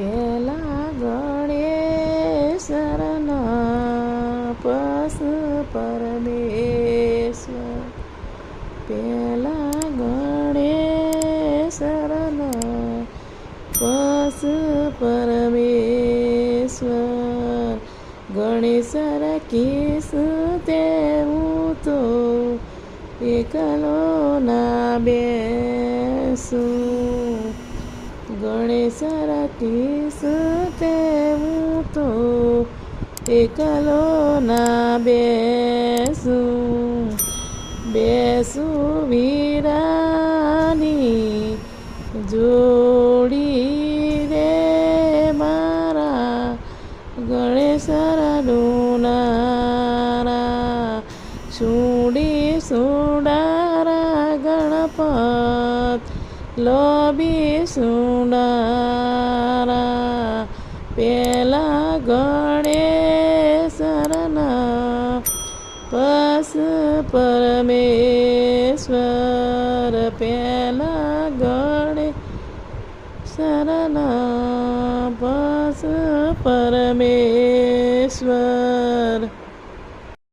પેલા ગણેશરના પસ પરમેશ્વર. પેલા ગણેશરના પસ પરમેશ્વર. ગણેશર કિસ તેવું તો એકલો ના બેસું. ગણેશર કિસ તેવું તો એકલો ના બેસું બેસું વીરાની જોડી રે મારા ગણેશર ડુનારા સુડી સુડારા લોબી સુડારા પેલા ગણેશરના પસ પરમેશ્વર પેલા ગણે શરના પસ પરમેશ્વર